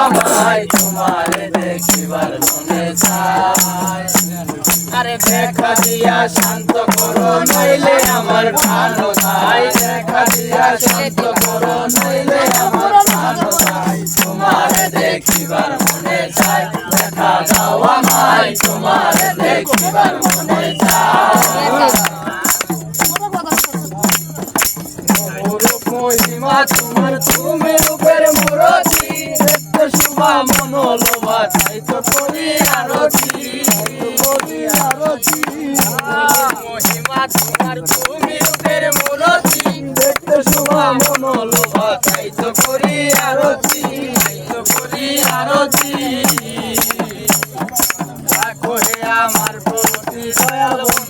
আমায় তোমারে দেখিবার মনে চাই আরে দেখা দিয়া শান্ত করো নইলে আমার প্রাণ চাই দেখা দিয়া শান্ত করো নইলে আমার প্রাণ চাই তোমারে দেখিবার মনে চাই দেখা দাও আমায়। তোমারে দেখিবার মনে মহিমা তোমার দেখতে শুভা মনোলোভা তাই তো করি আরতি। করি আরতি মহিমা তোমার তুমি রূপের মূরতি দেখতে শুভা মনোলোভা তাই তো করি আরতি। তাই তো করি আরতি। আমার প্রতি দয়াল।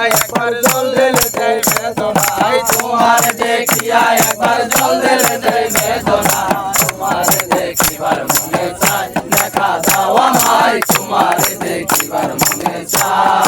একবার একবার জল দেখিবার মনে চাই দেখা দাও আমায়। তোমার দেখিবার মনে চাই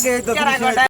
দেখিবার